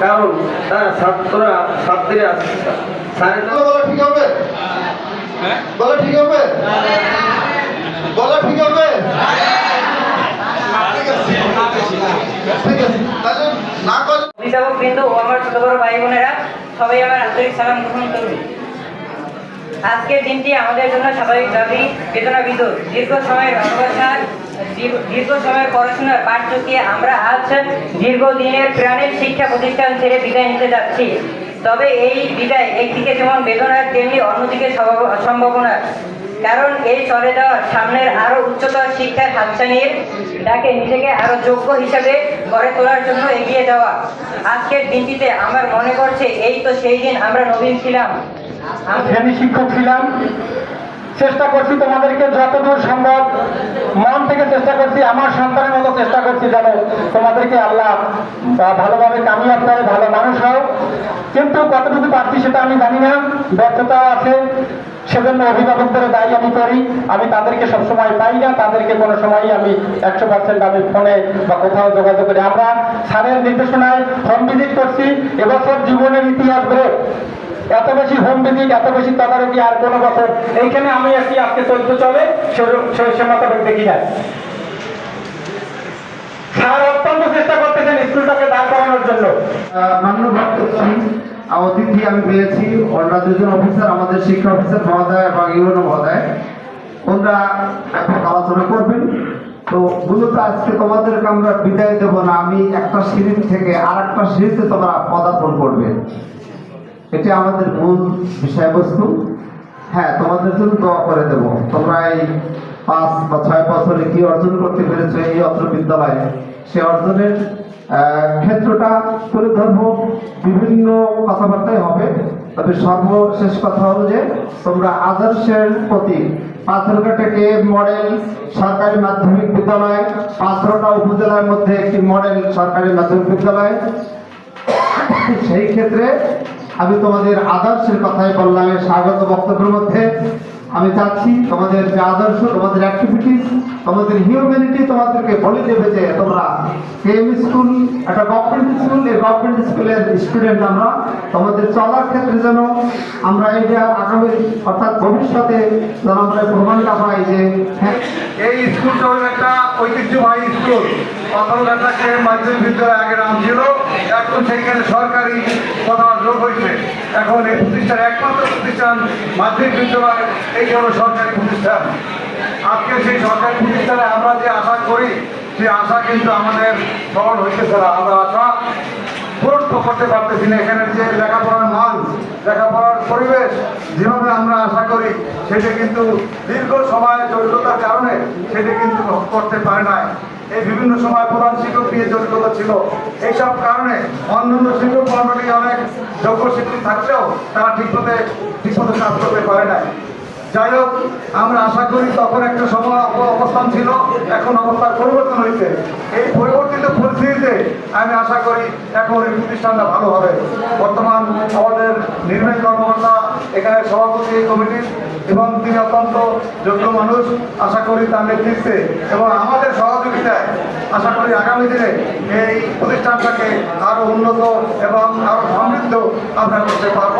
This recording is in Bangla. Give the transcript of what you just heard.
কারণ তারা ছাত্ররা ছাত্রীরা বলা ঠিক হবে? বলা ঠিক হবে? বলা ঠিক হবে? ও আমার ছোট বড় ভাই বোনেরা সবাই আমার আন্তরিক সালাম গ্রহণ করবে। আজকের দিনটি আমাদের জন্য স্বাভাবিকভাবেই বেদনা বিদুর দীর্ঘ সময়ের অবসান দীর্ঘ- সময়ের পড়াশোনার পাঠ চুকিয়ে আমরা আজ দীর্ঘদিনের প্রাণের শিক্ষা প্রতিষ্ঠান ছেড়ে বিদায় নিতে যাচ্ছি। তবে এই বিদায় একদিকে যেমন বেদনার, তেমনি অন্যদিকে সম্ভাব- সম্ভাবনার কারণ এই চলে যাওয়ার সামনের আরও উচ্চতর শিক্ষার হাতছানির ডাকে নিজেকে আরও যোগ্য হিসাবে গড়ে তোলার জন্য এগিয়ে যাওয়া। আজকের দিনটিতে আমার মনে করছে এই তো সেই দিন আমরা নবীন ছিলাম। শ্রেণি শিক্ষক ছিলাম। চেষ্টা করছি তোমাদেরকে যতদূর সম্ভব, মন থেকে চেষ্টা করছি, আমার সন্তানের মতো চেষ্টা করছি যেন তোমাদেরকে আল্লাহ ভালোভাবে কামিয়াব করে, ভালো মানুষ হও কিন্তু কতটুকু পারছি সেটা আমি জানি না, ব্যর্থতাও আছে। সেজন্য অভিভাবকদের দায়ী আমি করি। আমি তাদেরকে সবসময় পাই না, তাদেরকে কোনো সময়ই আমি একশো পার্সেন্ট আমি ফোনে বা কোথাও যোগাযোগ করি আমরা স্যারের নির্দেশনায় হোম ভিজিট করছি। এবছর জীবনের ইতিহাস বলে এত বেশি হোম ভিজিট এত বেশি তদারকি আর কোনো বছর এইখানে আমি একটি আজকে চলতে চলে, সে- মোতাবেক দেখি এখন আলোচনা করবেন। তো আজকে আমরা বিদায় দেবো না, আমি একটা সিঁড়ি থেকে আর একটা সিঁড়িতে তোমরা পদার্পণ করবে। এটি আমাদের মূল বিষয়বস্তু। হ্যাঁ তোমাদের জন্য দোয়া করে দেবো। তোমরা এই পাঁচ বা ছয় বছরে কি অর্জন করতে পেরেছ এই অত্র বিদ্যালয়ে? সে অর্জনের ক্ষেত্রটা তুলে ধরবো বিভিন্ন কথাবার্তাই হবে। তবে সর্বশেষ কথা হলো যে, তোমরা আদর্শের প্রতি পাথরঘাটে কে মডেল সরকারি মাধ্যমিক বিদ্যালয়, পাথরটা উপজেলার মধ্যে একটি মডেল সরকারি মাধ্যমিক বিদ্যালয়। সেই ক্ষেত্রে আমি তোমাদের আদর্শের কথাই বললাম এই স্বাগত বক্তব্যের মধ্যে। আমি চাচ্ছি তোমাদের যে আদর্শ, তোমাদের অ্যাক্টিভিটিস তোমাদের হিউম্যানিটি তোমাদেরকে বলে দেবে যে তোমরা কেএম স্কুল একটা গভর্নমেন্ট স্কুল এই গভর্নমেন্ট স্কুলের স্টুডেন্ট আমরা। তোমাদের চলার ক্ষেত্রে যেন আমরা এই যে আগামী, অর্থাৎ ভবিষ্যতে যেন আমরা প্রমাণটা পাই যে হ্যাঁ এই স্কুলটা হলো একটা ঐতিহ্যবাহী স্কুল। পাথরঘাটাকে মাধ্যমিক বিদ্যালয়, আগে নাম ছিল। এখন সেখানে সরকারি এখন এই প্রতিষ্ঠান একমাত্র প্রতিষ্ঠান মাধ্যমিক বিদ্যালয় এই হলো সরকারি প্রতিষ্ঠান। আজকে সেই সরকারি প্রতিষ্ঠানে আমরা যে আশা করি, সেই আশা কিন্তু আমাদের সফল হইতেছে না। আমরা আশা পূরণ করতে পারতেছি না। এখানে যে লেখাপড়ার মান, লেখাপড়ার পরিবেশ যেভাবে আমরা আশা করি, সেটা কিন্তু দীর্ঘ সময় জটিলতার কারণে সেটা কিন্তু করতে পারে নাই। এই বিভিন্ন সময় প্রধান শিক্ষক নিয়ে জড়িত ছিল। এইসব কারণে অন্যান্য শিক্ষক মন্ডলী অনেক যোগ্য শিক্ষক থাকলেও তারা ঠিকভাবে ঠিকমতো কাজ করতে পারে নাই। যাই হোক, আমরা আশা করি তখন একটা সময় অবস্থান ছিল, এখন অবস্থার পরিবর্তন হয়েছে। এই পরিবর্তিত পরিস্থিতিতে আমি আশা করি এখন এই প্রতিষ্ঠানটা ভালো হবে। বর্তমান আমাদের নির্বাহী কর্মকর্তা, এখানে সভাপতি কমিটির এবং তিনি অত্যন্ত যোগ্য মানুষ। আশা করি তার নেতৃত্বে এবং আমাদের সহযোগিতায় আশা করি আগামী দিনে এই প্রতিষ্ঠানটাকে আরও উন্নত এবং আরও সমৃদ্ধ আমরা করতে পারব।